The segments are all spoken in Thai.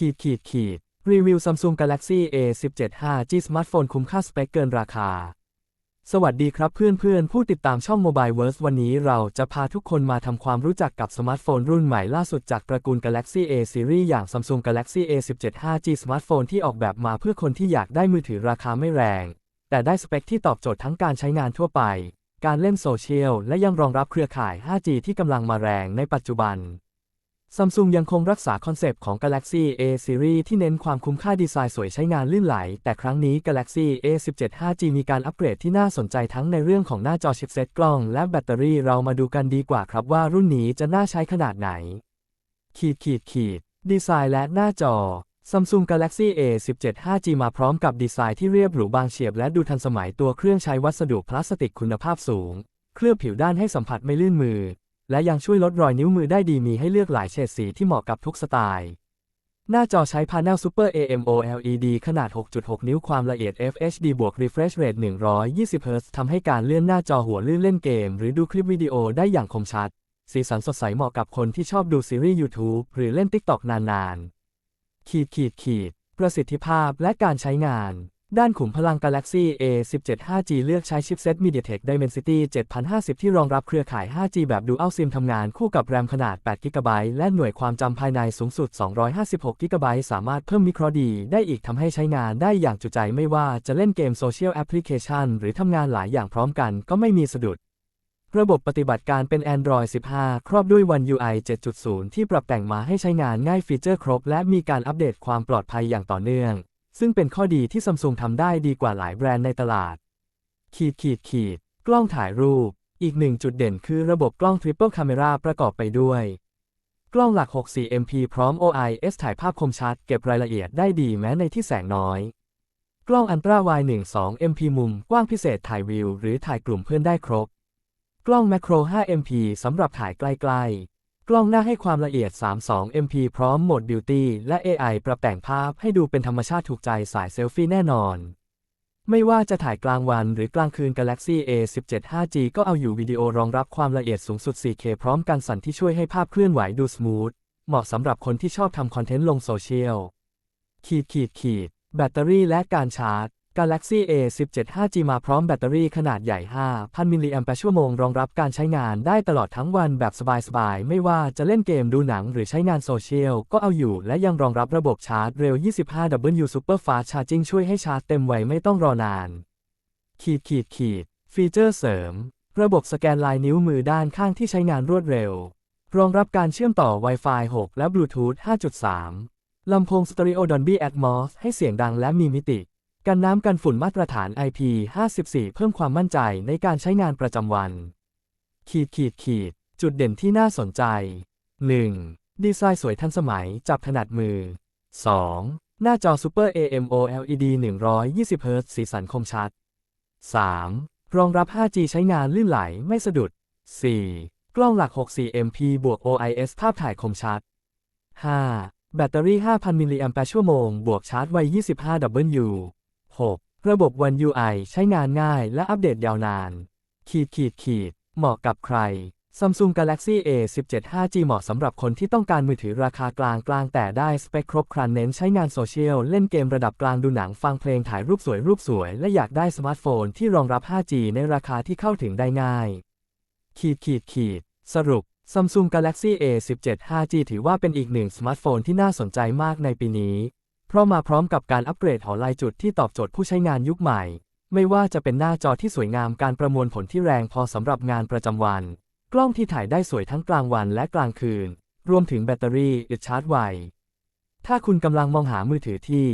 ขีดขีดขีดรีวิว Samsung Galaxy A17 5G สมาร์ทโฟนคุ้มค่าสเปคเกินราคา สวัสดีครับเพื่อนๆ ผู้ติดตามช่อง Mobile Verse วันนี้เราจะพาทุกคนมาทำความรู้จักกับสมาร์ทโฟนรุ่นใหม่ล่าสุดจากตระกูล Galaxy A Series อย่าง Samsung Galaxy A17 5G สมาร์ทโฟนที่ออกแบบมาเพื่อคนที่อยากได้มือถือราคาไม่แรง แต่ได้สเปคที่ตอบโจทย์ทั้งการใช้งานทั่วไป การเล่นโซเชียลและยังรองรับเครือข่าย 5G ที่กำลังมาแรงในปัจจุบัน ซัมซุงยังคงรักษาคอนเซปต์ของ Galaxy A Series ที่เน้นความคุ้มค่าดีไซน์สวยใช้งานลื่นไหล แต่ครั้งนี้ Galaxy A17 5G มีการอัปเกรดที่น่าสนใจทั้งในเรื่องของหน้าจอชิปเซตกล้องและแบตเตอรี่เรามาดูกันดีกว่าครับว่ารุ่นนี้จะน่าใช้ขนาดไหน ขีดขีดขีด ดีไซน์และหน้าจอ Samsung Galaxy A17 5G มาพร้อมกับดีไซน์ที่เรียบหรูบางเฉียบและดูทันสมัยตัวเครื่องใช้วัสดุพลาสติกคุณภาพสูง เคลือบผิวด้านให้สัมผัสไม่ลื่นมือ และยังช่วยลดรอยนิ้วมือได้ดีมีให้เลือกหลายเฉดสีที่เหมาะกับทุกสไตล์ หน้าจอใช้พาเนล Super AMOLED ขนาด 6.6 นิ้วความละเอียด FHD บวก Refresh Rate 120 Hz ทำให้การเลื่อนหน้าจอหัวลื่นเล่นเกม หรือดูคลิปวิดีโอได้อย่างคมชัด สีสันสดใสเหมาะกับคนที่ชอบดูซีรีส์ YouTube หรือเล่น TikTok นานๆ ขีดขีดขีด ประสิทธิภาพและการใช้งาน ด้านขุมพลัง Galaxy A17 5G เลือกใช้ชิปเซ็ต MediaTek Dimensity 7050 ที่รองรับเครือข่าย 5G แบบ Dual SIM ทำงานคู่กับแรมขนาด 8 GB และหน่วยความจำภายในสูงสุด 256 GB สามารถเพิ่มมิโครดีได้อีกทำให้ใช้งานได้อย่างจุใจไม่ว่าจะเล่นเกมโซเชียลแอปพลิเคชันหรือทำงานหลายอย่างพร้อมกันก็ไม่มีสะดุดระบบปฏิบัติการเป็น Android 15 ครอบด้วย One UI 7.0 ที่ปรับแต่งมาให้ใช้งานง่ายฟีเจอร์ครบ และมีการอัปเดตความปลอดภัยอย่างต่อเนื่อง ซึ่งเป็นข้อดีที่ซัมซุงทำได้ดีกว่าหลายแบรนด์ในตลาด ขีดขีดขีด กล้องถ่ายรูป อีกหนึ่งจุดเด่นคือระบบกล้อง Triple Camera ประกอบไปด้วย กล้องหลัก 64 MP พร้อม OIS ถ่ายภาพคมชัด เก็บรายละเอียดได้ดีแม้ในที่แสงน้อย กล้องอันตราไว12 MP มุมกว้างพิเศษถ่ายวิว หรือถ่ายกลุ่มเพื่อนได้ครบ กล้องแมคโคร 5 MP สำหรับถ่ายใกล้ๆ กล้องหน้าให้ความละเอียด 32 MP พร้อมโหมด Beauty และ AI ปรับแต่งภาพให้ดูเป็นธรรมชาติถูกใจสายเซลฟี่แน่นอน ไม่ว่าจะถ่ายกลางวันหรือกลางคืน Galaxy A17 5G ก็เอาอยู่วิดีโอรองรับความละเอียดสูงสุด 4K พร้อมกันสั่นที่ช่วยให้ภาพเคลื่อนไหวดูสมูท เหมาะสำหรับคนที่ชอบทำคอนเทนต์ลงโซเชียล ขีดขีดขีด แบตเตอรี่และการชาร์จ Galaxy A17 5G มาพร้อมแบตเตอรี่ขนาดใหญ่ 5,000 มิลลิแอมป์ชั่วโมง รองรับการใช้งานได้ตลอดทั้งวันแบบสบายๆ ไม่ว่าจะเล่นเกมดูหนังหรือใช้งานโซเชียล ก็เอาอยู่ และยังรองรับระบบชาร์จเร็ว 25W Super Fast Charging ช่วยให้ชาร์จเต็มไวไม่ต้องรอนาน ขีดขีดขีด ฟีเจอร์เสริม ระบบสแกนลายนิ้วมือด้านข้างที่ใช้งานรวดเร็ว รองรับการเชื่อมต่อ Wi-Fi 6 และ Bluetooth 5.3 ลำโพงสเตอริโอ Dolby Atmos ให้เสียงดังและมีมิติ กันน้ำกันฝุ่นมาตรฐาน IP54 เพิ่มความมั่นใจในการใช้งานประจำวัน ขีดขีดขีด จุดเด่นที่น่าสนใจ 1. ดีไซน์สวยทันสมัยจับถนัดมือ 2. หน้าจอ Super AMOLED 120 Hz สีสันคมชัด 3. รองรับ 5G ใช้งานลื่นไหลไม่สะดุด 4. กล้องหลัก 64 MP บวก OIS ภาพถ่ายคมชัด 5. แบตเตอรี่ 5,000 มิลลิแอมป์ชั่วโมง บวกชาร์จไว 25W 6. ระบบ One UI ใช้งานง่ายและอัปเดตยาวนาน ขีดขีดขีด เหมาะกับใคร Samsung Galaxy A17 5G เหมาะสำหรับคนที่ต้องการมือถือราคากลางกลางแต่ได้สเปคครบครันเน้นใช้งานโซเชียล เล่นเกมระดับกลางดูหนังฟังเพลงถ่ายรูปสวยรูปสวย และอยากได้สมาร์ทโฟนที่รองรับ 5G ในราคาที่เข้าถึงได้ง่าย ขีดขีดขีด สรุป Samsung Galaxy A17 5G ถือว่าเป็นอีกหนึ่งสมาร์ทโฟนที่น่าสนใจมากในปีนี้ เพราะมาพร้อมกับการอัปเกรดหอลายจุดที่ตอบโจทย์ผู้ใช้งานยุคใหม่ ไม่ว่าจะเป็นหน้าจอที่สวยงามการประมวลผลที่แรงพอสำหรับงานประจำวัน กล้องที่ถ่ายได้สวยทั้งกลางวันและกลางคืน รวมถึงแบตเตอรี่อึดชาร์จไว ถ้าคุณกำลังมองหามือถือที่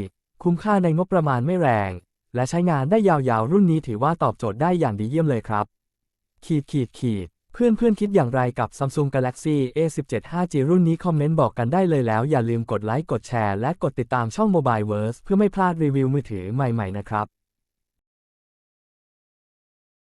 คุ้มค่าในงบประมาณไม่แรง และใช้งานได้ยาวๆ รุ่นนี้ถือว่าตอบโจทย์ได้อย่างดีเยี่ยมเลยครับ ขีดขีดขีด เพื่อนเพื่อนคิดอย่างไรกับ Samsung Galaxy A17 5G รุ่นนี้คอมเมนต์บอกกันได้เลยแล้ว อย่าลืมกดไลค์กดแชร์และกดติดตามช่อง Mobile Verse เพื่อไม่พลาดรีวิวมือถือใหม่ ๆ นะครับ